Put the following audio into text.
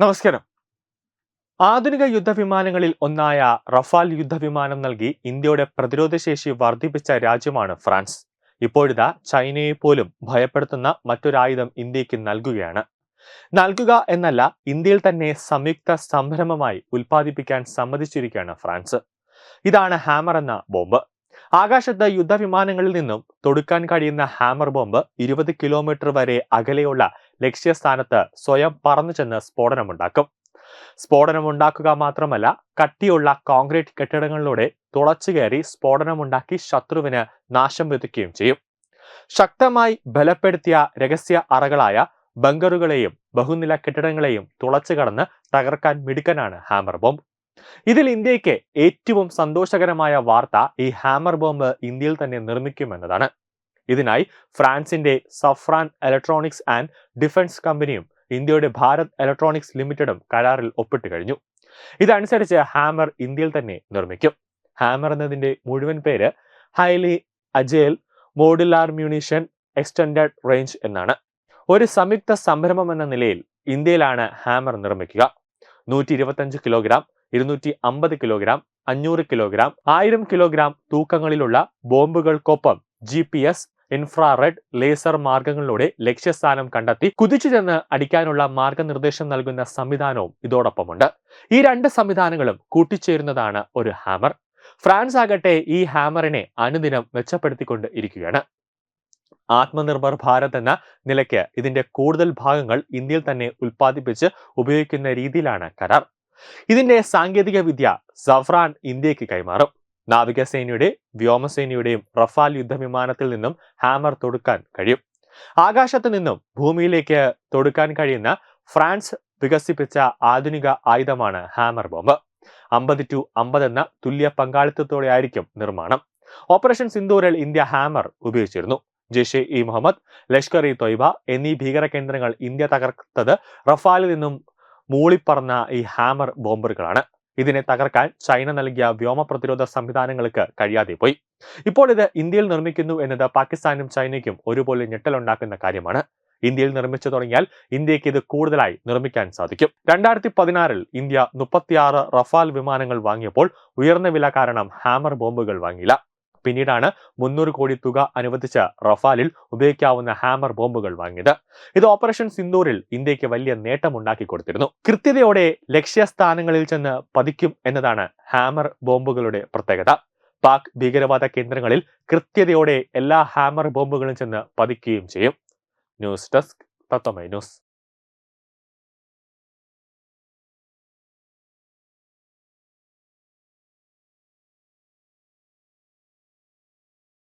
നമസ്കാരം. ആധുനിക യുദ്ധവിമാനങ്ങളിൽ ഒന്നായ റഫാൽ യുദ്ധവിമാനം നൽകി ഇന്ത്യയുടെ പ്രതിരോധശേഷി വർദ്ധിപ്പിച്ച രാജ്യമാണ് ഫ്രാൻസ്. ഇപ്പോഴിതാ ചൈനയെ പോലും ഭയപ്പെടുത്തുന്ന മറ്റൊരായുധം ഇന്ത്യയ്ക്ക് നൽകുകയാണ്. നൽകുക എന്നല്ല ഇന്ത്യയിൽ തന്നെ സംയുക്ത സംരംഭമായി ഉൽപ്പാദിപ്പിക്കാൻ സമ്മതിച്ചിരിക്കുകയാണ് ഫ്രാൻസ്. ഇതാണ് ഹാമർ എന്ന ബോംബ്. ആകാശത്ത് യുദ്ധവിമാനങ്ങളിൽ നിന്നും തൊടുക്കാൻ കഴിയുന്ന ഹാമർ ബോംബ് ഇരുപത് കിലോമീറ്റർ വരെ അകലെയുള്ള ലക്ഷ്യസ്ഥാനത്ത് സ്വയം പറന്നു ചെന്ന് സ്ഫോടനമുണ്ടാക്കും. സ്ഫോടനമുണ്ടാക്കുക മാത്രമല്ല കട്ടിയുള്ള കോൺക്രീറ്റ് കെട്ടിടങ്ങളിലൂടെ തുളച്ചു കയറി സ്ഫോടനമുണ്ടാക്കി ശത്രുവിന് നാശം വിതയ്ക്കുകയും ചെയ്യും. ശക്തമായി ബലപ്പെടുത്തിയ രഹസ്യ അറകളായ ബങ്കറുകളെയും ബഹുനില കെട്ടിടങ്ങളെയും തുളച്ചു കടന്ന് തകർക്കാൻ മിടുക്കനാണ് ഹാമർ ബോംബ്. ഇതിൽ ഇന്ത്യയ്ക്ക് ഏറ്റവും സന്തോഷകരമായ വാർത്ത ഈ ഹാമർ ബോംബ് ഇന്ത്യയിൽ തന്നെ നിർമ്മിക്കുമെന്നതാണ്. ഇതിനായി ഫ്രാൻസിന്റെ സഫ്രാൻ ഇലക്ട്രോണിക്സ് ആൻഡ് ഡിഫൻസ് കമ്പനിയും ഇന്ത്യയുടെ ഭാരത് ഇലക്ട്രോണിക്സ് ലിമിറ്റഡും കരാറിൽ ഒപ്പിട്ട് കഴിഞ്ഞു. ഇതനുസരിച്ച് ഹാമർ ഇന്ത്യയിൽ തന്നെ നിർമ്മിക്കും. ഹാമർ എന്നതിന്റെ മുഴുവൻ പേര് highly agile modular munition extend range എന്നാണ്. ഒരു സംയുക്ത സംരംഭം എന്ന നിലയിൽ ഇന്ത്യയിലാണ് ഹാമർ നിർമ്മിക്കുക. നൂറ്റി ഇരുപത്തഞ്ച് കിലോഗ്രാം ഇരുന്നൂറ്റി അമ്പത് കിലോഗ്രാം അഞ്ഞൂറ് കിലോഗ്രാം ആയിരം കിലോഗ്രാം തൂക്കങ്ങളിലുള്ള ബോംബുകൾക്കൊപ്പം G P S infrared laser മാർഗങ്ങളിലൂടെ ലക്ഷ്യസ്ഥാനം കണ്ടെത്തി കുതിച്ചു ചെന്ന് അടിക്കാനുള്ള മാർഗനിർദ്ദേശം നൽകുന്ന സംവിധാനവും ഇതോടൊപ്പമുണ്ട്. ഈ രണ്ട് സംവിധാനങ്ങളും കൂട്ടിച്ചേരുന്നതാണ് ഒരു ഹാമർ. ഫ്രാൻസ് ആകട്ടെ ഈ ഹാമറിനെ അനുദിനം മെച്ചപ്പെടുത്തിക്കൊണ്ട് ഇരിക്കുകയാണ്. ആത്മനിർഭർ ഭാരത് എന്ന നിലയ്ക്ക് ഇതിന്റെ കൂടുതൽ ഭാഗങ്ങൾ ഇന്ത്യയിൽ തന്നെ ഉൽപ്പാദിപ്പിച്ച് ഉപയോഗിക്കുന്ന രീതിയിലാണ് കരാർ. ഇതിന്റെ സാങ്കേതിക വിദ്യ സഫ്രാൻ ഇന്ത്യയ്ക്ക് കൈമാറും. നാവികസേനയുടെ വ്യോമസേനയുടെയും റഫാൽ യുദ്ധവിമാനത്തിൽ നിന്നും ഹാമർ തൊടുക്കാൻ കഴിയും. ആകാശത്ത് നിന്നും ഭൂമിയിലേക്ക് തൊടുക്കാൻ കഴിയുന്ന ഫ്രാൻസ് വികസിപ്പിച്ച ആധുനിക ആയുധമാണ് ഹാമർ ബോംബ്. അമ്പത് ടു അമ്പത് എന്ന തുല്യ പങ്കാളിത്തത്തോടെ ആയിരിക്കും നിർമ്മാണം. ഓപ്പറേഷൻ സിന്ദൂരിൽ ഇന്ത്യ ഹാമർ ഉപയോഗിച്ചിരുന്നു. ജെയ്ഷെ ഇ മുഹമ്മദ് ലഷ്കർ ഇ തൊയ്ബ എന്നീ ഭീകര കേന്ദ്രങ്ങൾ ഇന്ത്യ തകർത്തത് റഫാലിൽ നിന്നും മൂളിപ്പറന്ന ഈ ഹാമർ ബോംബറുകളാണ്. ഇതിനെ തകർക്കാൻ ചൈന നൽകിയ വ്യോമ പ്രതിരോധ സംവിധാനങ്ങൾക്ക് കഴിയാതെ പോയി. ഇപ്പോൾ ഇത് ഇന്ത്യയിൽ നിർമ്മിക്കുന്നു എന്നത് പാകിസ്ഥാനും ചൈനയ്ക്കും ഒരുപോലെ ഞെട്ടലുണ്ടാക്കുന്ന കാര്യമാണ്. ഇന്ത്യയിൽ നിർമ്മിച്ചു തുടങ്ങിയാൽ ഇന്ത്യയ്ക്ക് ഇത് കൂടുതലായി നിർമ്മിക്കാൻ സാധിക്കും. രണ്ടായിരത്തി പതിനാറിൽ ഇന്ത്യ മുപ്പത്തിയാറ് റഫാൽ വിമാനങ്ങൾ വാങ്ങിയപ്പോൾ ഉയർന്ന വില കാരണം ഹാമർ ബോംബുകൾ വാങ്ങിയില്ല. പിന്നീടാണ് മുന്നൂറ് കോടി തുക അനുവദിച്ച റഫാലിൽ ഉപയോഗിക്കാവുന്ന ഹാമർ ബോംബുകൾ വാങ്ങിയത്. ഇത് ഓപ്പറേഷൻ സിന്ദൂരിൽ ഇന്ത്യയ്ക്ക് വലിയ നേട്ടമുണ്ടാക്കി കൊടുത്തിരുന്നു. കൃത്യതയോടെ ലക്ഷ്യസ്ഥാനങ്ങളിൽ ചെന്ന് പതിക്കും എന്നതാണ് ഹാമർ ബോംബുകളുടെ പ്രത്യേകത. പാക് ഭീകരവാദ കേന്ദ്രങ്ങളിൽ കൃത്യതയോടെ എല്ലാ ഹാമർ ബോംബുകളും ചെന്ന് പതിക്കുകയും ചെയ്യും. News desk Tatwamayi news.